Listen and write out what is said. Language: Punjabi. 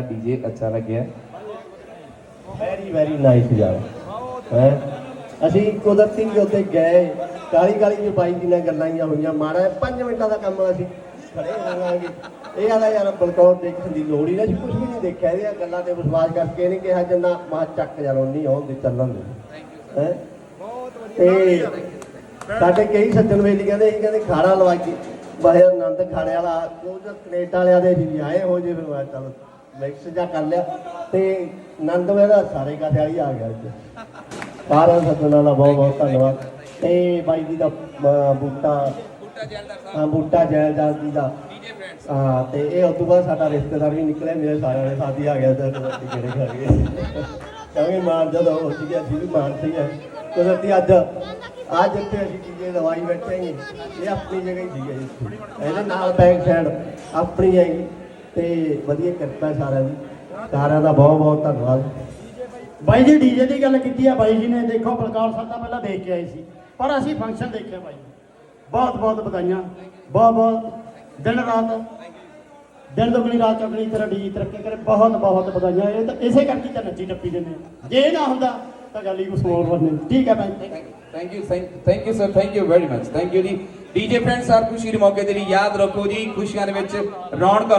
ਡੀਜੇ, ਅੱਛਾ ਲੱਗਿਆ। ਵੈਰੀ ਵੈਰੀ ਨਾਈਸ ਯਾਰ। ਹੈ? ਅਸੀਂ ਕੁਦਰਤੀ ਵੀ ਉੱਥੇ ਗਏ। ਕਾਲੀ ਕਾਲੀ ਜੀ ਬਾਈ ਜੀ ਨਾਲ ਗੱਲਾਂ ਹੀ ਹੋਈਆਂ। ਮਾੜਾ 5 ਮਿੰਟਾਂ ਦਾ ਕੰਮ ਅਸੀਂ। ਖੜੇ ਹੋਵਾਂਗੇ। ਇਹ ਆਦਾ ਯਾਰ ਬਲਕੌਰ ਦੇਖਣ ਦੀ ਲੋੜ ਹੀ ਨਹੀਂ। ਕੁਝ ਵੀ ਨਹੀਂ ਦੇਖਿਆ। ਇਹਦੀਆਂ ਗੱਲਾਂ ਤੇ ਵਿਸ਼ਵਾਸ ਕਰਕੇ ਇਹਨੇ ਕਿਹਾ ਜੰਨਾ ਮਾ ਚੱਕ ਜਾਣੋ ਨਹੀਂ ਆਉਂਦੀ ਚੱਲਣ ਦੇ। ਹੈ? ਤੇ ਸਾਡੇ ਕਈ ਸੱਜਣ ਵੇਲੀ ਕਹਿੰਦੇ ਸੀ ਕਹਿੰਦੇ ਖਾੜਾ ਲਵਾ ਕੇ ਬਾਹਰ ਆਨੰਦ ਖਾੜੇ ਵਾਲਾ, ਉਹ ਜੋ ਵਾਲਿਆਂ ਦੇ ਵੀ ਆਏ ਹੋ ਜੇ ਫਿਰ ਮੈਂ ਚੱਲ ਮਿਕਸ ਜਾ ਕਰ ਲਿਆ ਤੇ ਆਨੰਦ ਮੇਰਾ ਸਾਰੇ ਕਾਸੇ ਵਾਲੀ ਆ ਗਿਆ ਅੱਜ ਸਾਰਿਆਂ ਸੱਜਣਾਂ ਦਾ ਬਹੁਤ ਬਹੁਤ ਧੰਨਵਾਦ। ਤੇ ਬਾਈ ਜੀ ਦਾ ਬੂਟਾ, ਹਾਂ, ਬੂਟਾ ਜੈਲਦਾਰ ਜੀ ਦਾ। ਹਾਂ, ਤੇ ਇਹ ਉਸ ਤੋਂ ਬਾਅਦ ਸਾਡਾ ਰਿਸ਼ਤੇਦਾਰ ਵੀ ਨਿਕਲਿਆ, ਮੇਰੇ ਸਾਰਿਆਂ ਦੇ ਸਾਥੀ ਆ ਗਿਆ ਤੇ ਕੁਦਰਤੀ ਕਿਹੜੇ ਖਾ ਗਏ? ਕਿਉਂਕਿ ਮਾਨ ਜਦੋਂ ਹੋ ਸੀ ਅਸੀਂ ਵੀ ਮਾਨ ਸੀ ਕੁਦਰਤੀ ਅੱਜ ਅੱਜ ਇੱਥੇ ਅਸੀਂ ਚੀਜ਼ੇ ਦਵਾਈ ਬੈਠੇ ਹਾਂ ਇਹ ਆਪਣੀ ਜਗ੍ਹਾ ਹੀ ਸੀਗਾ ਜੀ ਇਹਦੇ ਨਾਲ ਬੈਕ ਸਾਈਡ ਆਪਣੀ ਹੈਗੀ। ਤੇ ਵਧੀਆ ਕਿਰਪਾ ਸਾਰਿਆਂ ਦੀ। ਸਾਰਿਆਂ ਦਾ ਬਹੁਤ ਬਹੁਤ ਧੰਨਵਾਦ। ਬਾਈ ਜੀ ਡੀਜੇ ਦੀ ਗੱਲ ਕੀਤੀ ਆ, ਬਾਈ ਜੀ ਨੇ ਦੇਖੋ ਬਲਕਾਰ ਸਾਹਿਬ ਤਾਂ ਪਹਿਲਾਂ ਦੇਖ ਕੇ ਆਏ ਸੀ। ਪਰ ਅਸੀਂ ਫੰਕਸ਼ਨ ਦੇਖਿਆ ਬਾਈ ਬਹੁਤ ਬਹੁਤ ਵਧਾਈਆਂ। ਬਹੁਤ ਬਹੁਤ ਦਿਨ ਰਾਤ, ਦਿਨ ਦੁਗਣੀ ਰਾਤ ਚੌਗਣੀ ਤੇਰਾ ਡੀਜੀ ਤਰੱਕੀ ਕਰੇ। ਬਹੁਤ ਬਹੁਤ ਵਧਾਈਆਂ। ਇਹ ਤਾਂ ਇਸੇ ਕਰਕੇ ਤਾਂ ਨੱਚੀ ਟੱਪੀ ਦਿੰਦੇ ਜੇ ਨਾ ਹੁੰਦਾ ਤਾਂ ਗੱਲ ਹੀ ਕੁਛ ਹੋਰ ਬਣਨੀ। ਠੀਕ ਹੈ ਬਾਈ thank you thank you sir thank you very much thank you ਜੀ। ਡੀਜੇ ਫਰੈਂਡਸ ਹਰ ਖੁਸ਼ੀ ਦੇ ਮੌਕੇ ਤੇ ਲਈ ਯਾਦ ਰੱਖੋ ਜੀ, ਖੁਸ਼ੀਆਂ ਦੇ ਵਿੱਚ ਰੌਣਕਾਂ